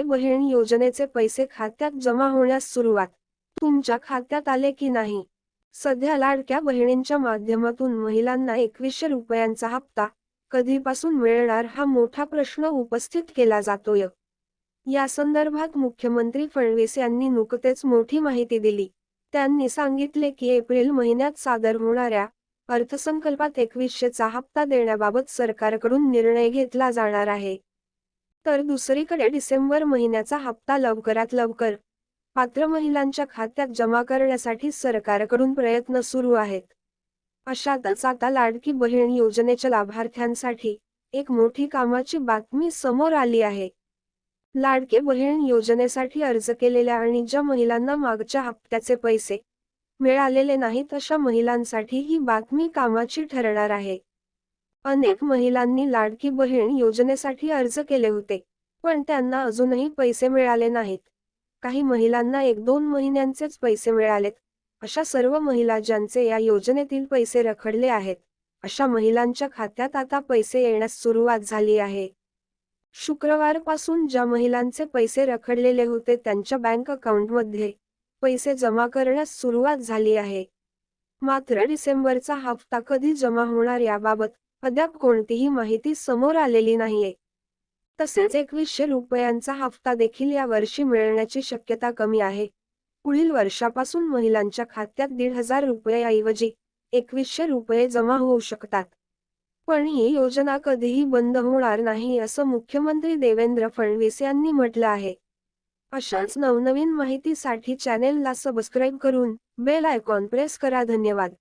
लाडके बहीण योजनेचे पैसे खात्यात जमा होण्यास सुरुवात. तुमच्या खात्यात आले की नाही? सध्या लाडक्या बहिणींच्या माध्यमातून महिलांना एकवीसशे रुपयांचा हप्ता कधीपासून मिळणार हा मोठा प्रश्न उपस्थित केला जातोय. या संदर्भात मुख्यमंत्री फडणवीस यांनी नुकतेच मोठी माहिती दिली. त्यांनी सांगितले की एप्रिल महिन्यात सादर होणाऱ्या अर्थसंकल्पात एकवीसशेचा हप्ता देण्याबाबत सरकारकडून निर्णय घेतला जाणार आहे. तर दुसरीकडे डिसेंबर महिन्याचा हप्ता लवकरात लवकर पात्र महिलांच्या खात्यात जमा करण्यासाठी सरकारकडून प्रयत्न सुरू आहेत. अशातच आता लाडकी बहीण योजनेच्या लाभार्थ्यांसाठी एक मोठी कामाची बातमी समोर आली आहे. लाडके बहीण योजनेसाठी अर्ज केलेल्या आणि ज्या महिलांना मागच्या हप्त्याचे पैसे मिळालेले नाहीत अशा महिलांसाठी ही बातमी कामाची ठरणार आहे. अनेक महिलांनी लाडकी बहीण योजनेसाठी अर्ज केले होते पण त्यांना अजूनही पैसे मिळाले नाहीत. काही महिलांना एक दोन महिन्यांचेच पैसे मिळालेत. अशा सर्व महिला ज्यांचे या योजनेतील पैसे रखडले आहेत अशा महिलांच्या खात्यात आता पैसे येण्यास सुरुवात झाली आहे. शुक्रवारपासून ज्या महिलांचे पैसे रखडलेले होते त्यांच्या बँक अकाउंटमध्ये पैसे जमा करण्यास सुरुवात झाली आहे. मात्र डिसेंबरचा हप्ता कधी जमा होणार याबाबत अद्याप कोणतीही माहिती समोर आलेली नाहीये. तसेच एकवीसशे रुपयांचा हप्ता देखील या वर्षी मिळण्याची शक्यता कमी आहे. पुढील वर्षापासून महिलांच्या खात्यात दीड हजार रुपयाऐवजी एकवीसशे रुपये जमा होऊ शकतात. पण ही योजना कधीही बंद होणार नाही असं मुख्यमंत्री देवेंद्र फडणवीस यांनी म्हटलं आहे. अशाच नवनवीन माहितीसाठी चॅनेलला सबस्क्राईब करून बेल आयकॉन प्रेस करा. धन्यवाद.